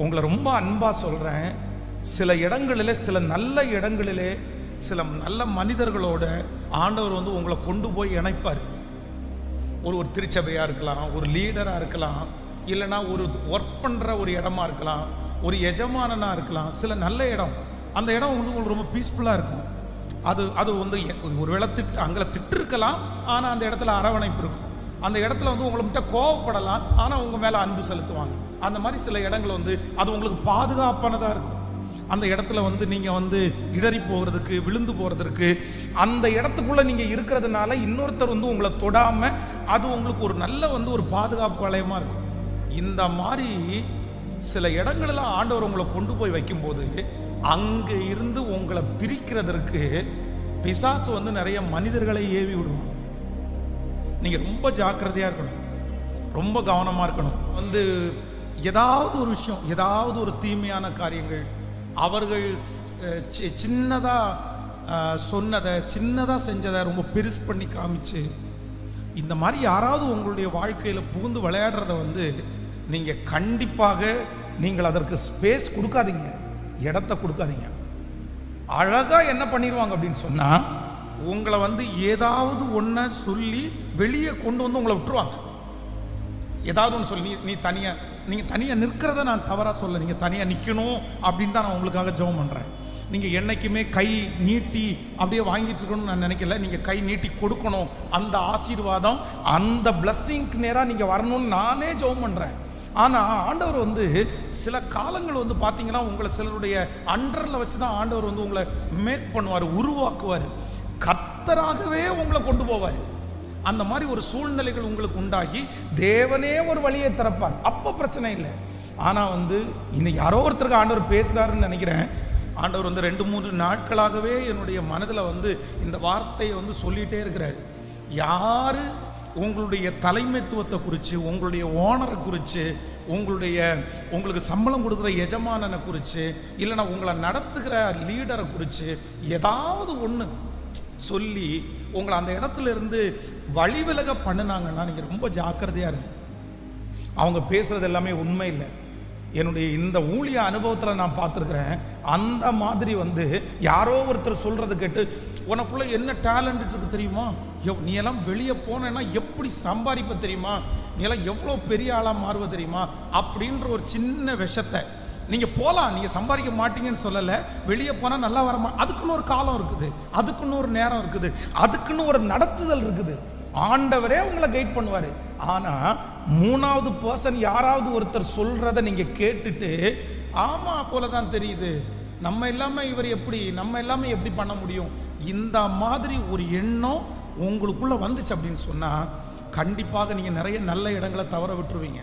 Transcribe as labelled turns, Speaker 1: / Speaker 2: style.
Speaker 1: உங்களை ரொம்ப அன்பாக சொல்கிறேன் சில இடங்களிலே சில நல்ல இடங்களிலே சில நல்ல மனிதர்களோட ஆண்டவர் வந்து உங்களை கொண்டு போய் இணைப்பார். ஒரு ஒரு திருச்சபையாக இருக்கலாம் ஒரு லீடராக இருக்கலாம் இல்லைனா ஒரு ஒர்க் பண்ணுற ஒரு இடமா இருக்கலாம் ஒரு எஜமானனாக இருக்கலாம் சில நல்ல இடம். அந்த இடம் வந்து உங்களுக்கு ரொம்ப பீஸ்ஃபுல்லாக இருக்கும். அது அது வந்து எ- ஒருவேளை திட்டு அங்கே திட்டு இருக்கலாம் ஆனால் அந்த இடத்துல அரவணைப்பு இருக்கும். அந்த இடத்துல வந்து உங்களை மட்டும் கோவப்படலாம் ஆனால் உங்கள் மேலே அன்பு செலுத்துவாங்க. அந்த மாதிரி சில இடங்கள் வந்து அது உங்களுக்கு பாதுகாப்பானதாக இருக்கும். அந்த இடத்துல வந்து நீங்கள் வந்து இடறி போகிறதுக்கு விழுந்து போகிறதுக்கு அந்த இடத்துக்குள்ளே நீங்கள் இருக்கிறதுனால இன்னொருத்தர் வந்து உங்களை தொடாமல் அது உங்களுக்கு ஒரு நல்ல வந்து ஒரு பாதுகாப்பு வளையமாக இருக்கும். இந்த மாதிரி சில இடங்களெல்லாம் ஆண்டவர் உங்களை கொண்டு போய் வைக்கும்போது அங்கே இருந்து உங்களை பிரிக்கிறதற்கு பிசாசு வந்து நிறைய மனிதர்களை ஏவி விடுவான். நீங்கள் ரொம்ப ஜாக்கிரதையாக இருக்கணும். ரொம்ப கவனமாக இருக்கணும். வந்து ஏதாவது ஒரு விஷயம் ஏதாவது ஒரு தீமையான காரியங்கள் அவர்கள் சின்னதாக சொன்னதை சின்னதாக செஞ்சதை ரொம்ப பெருசு பண்ணி காமிச்சு இந்த மாதிரி யாராவது உங்களுடைய வாழ்க்கையில் புகுந்து விளையாடுறத வந்து நீங்கள் கண்டிப்பாக நீங்கள் அதற்கு ஸ்பேஸ் கொடுக்காதீங்க. இடத்த கொடுக்காதீங்க. அழகாக என்ன பண்ணிடுவாங்க அப்படின்னு சொன்னால் உங்களை வந்து ஏதாவது ஒன்றை சொல்லி வெளியே கொண்டு வந்து உங்களை விட்டுருவாங்க. ஏதாவது ஒன்று சொல்லி. நீ நீ தனியாக நீங்கள் தனியாக நிற்கிறத நான் தவறாக சொல்ல. நீங்கள் தனியாக நிற்கணும் அப்படின்னு தான் நான் உங்களுக்காக ஜெபம் பண்ணுறேன் நீங்கள் என்னைக்குமே கை நீட்டி அப்படியே வாங்கிட்டு இருக்கணும்னு நான் நினைக்கல. நீங்கள் கை நீட்டி கொடுக்கணும். அந்த ஆசீர்வாதம் அந்த பிளஸ்ஸிங்க்கு நேராக நீங்கள் வரணும்னு நானே ஜெபம் பண்ணுறேன் ஆனால் ஆண்டவர் வந்து சில காலங்கள் வந்து பார்த்தீங்கன்னா உங்களை சிலருடைய அண்டரில் வச்சு தான் ஆண்டவர் வந்து உங்களை மேக் பண்ணுவார் உருவாக்குவார். கர்த்தராகவே உங்களை கொண்டு போவார். அந்த மாதிரி ஒரு சூழ்நிலைகள் உங்களுக்கு உண்டாகி தேவனே ஒரு வழியை திறப்பார். அப்போ பிரச்சனை இல்லை. ஆனால் வந்து இந்த யாரோ ஒருத்தருக்கு ஆண்டவர் பேசுகிறாருன்னு நினைக்கிறேன். ஆண்டவர் வந்து ரெண்டு மூன்று நாட்களாகவே என்னுடைய மனதில் வந்து இந்த வார்த்தையை வந்து சொல்லிகிட்டே இருக்கிறார். யார் உங்களுடைய தலைமைத்துவத்தை குறித்து உங்களுடைய ஓனரை குறித்து உங்களுடைய உங்களுக்கு சம்பளம் கொடுக்குற எஜமானனை குறித்து இல்லைன்னா உங்களை நடத்துகிற லீடரை குறித்து ஏதாவது ஒன்று சொல்லி உங்களை அந்த இடத்துல இருந்து வழிவிலக பண்ணினாங்கன்னா நீங்கள் ரொம்ப ஜாக்கிரதையாக இருங்க. அவங்க பேசுகிறது எல்லாமே உண்மை இல்லை. என்னுடைய இந்த ஊழிய அனுபவத்தில் நான் பார்த்துருக்குறேன் அந்த மாதிரி வந்து யாரோ ஒருத்தர் சொல்கிறத கேட்டு உனக்குள்ளே என்ன டேலண்ட் இருக்கு தெரியுமா? எவ் நீ எல்லாம் வெளியே போனேன்னா எப்படி சம்பாதிப்ப தெரியுமா? நீ எல்லாம் எவ்வளோ பெரிய ஆளாக மாறுவ தெரியுமா? அப்படின்ற ஒரு சின்ன விஷத்தை நீங்கள் போகலாம் நீங்கள் சம்பாதிக்க மாட்டீங்கன்னு சொல்லலை. வெளியே போனால் நல்லா வர மா அதுக்குன்னு ஒரு காலம் இருக்குது. அதுக்குன்னு ஒரு நேரம் இருக்குது. அதுக்குன்னு ஒரு நடத்துதல் இருக்குது. ஆண்டவரே உங்களை கைட் பண்ணுவார். ஆனால் மூணாவது பர்சன் யாராவது ஒருத்தர் சொல்கிறத நீங்கள் கேட்டுட்டு ஆமாம் போல தான் தெரியுது. நம்ம இல்லாமல் இவர் எப்படி நம்ம எல்லாமே எப்படி பண்ண முடியும்? இந்த மாதிரி ஒரு எண்ணம் உங்களுக்குள்ளே வந்துச்சு அப்படின்னு சொன்னால் கண்டிப்பாக நீங்கள் நிறைய நல்ல இடங்களை தவற விட்டுருவீங்க.